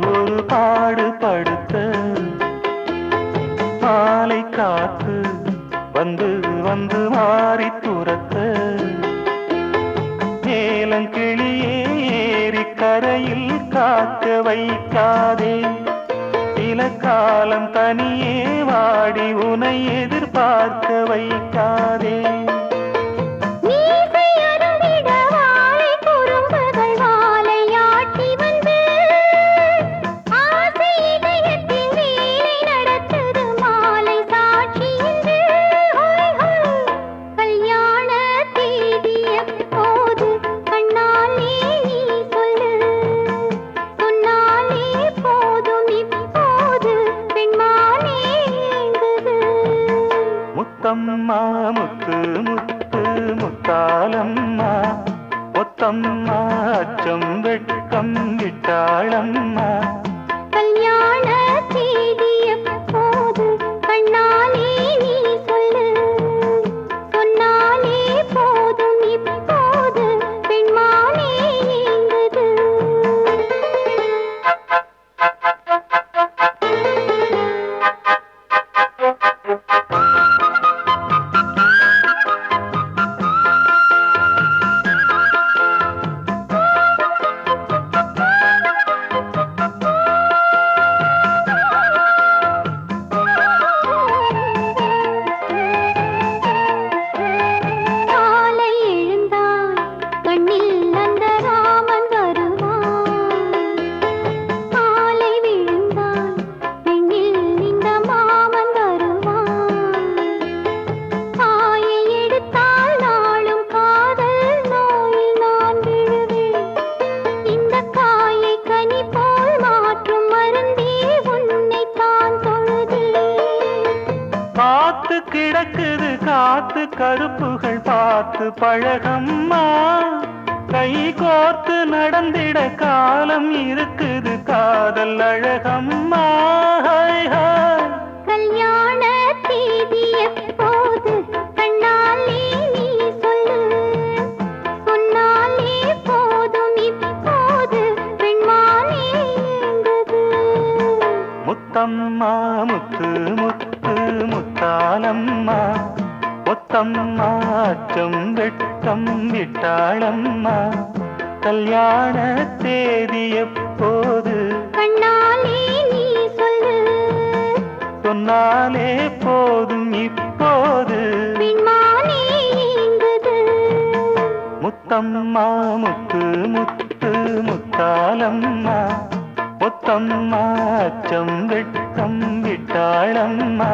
ஒரு பாடு படுத்த மாலை காத்து வந்து வந்து மாறி துரத்த மேலங்கிளியே ஏறி கரையில் காக்க வைக்காதே. சில காலம் தனியே வாடி உனை எதிர்பார்க்க வைக்காதே. முத்தம்மா முத்து முத்து முத்தாலம்மா ஒத்தம்மா அச்சம் வெட்கம் விட்டாளம்மா காத்து கருப்புகள் பார்த்து பழகம்மா. கை கோர்த்து நடந்திட காலம் இருக்குது காதல் அழகம்மா. முத்தம்மா முத்து முத்து முத்தாலம்மா ஒத்தம்மா அச்சம் வெட்கம் விட்டாளம்மா கல்யாண தேதி எப்போது? சொன்னாலே போதும் இப்போது. முத்தம்மா முத்து முத்து முத்தாலம்மா ஒத்தம்மா அச்சம் வெட்கம் விட்டாளம்மா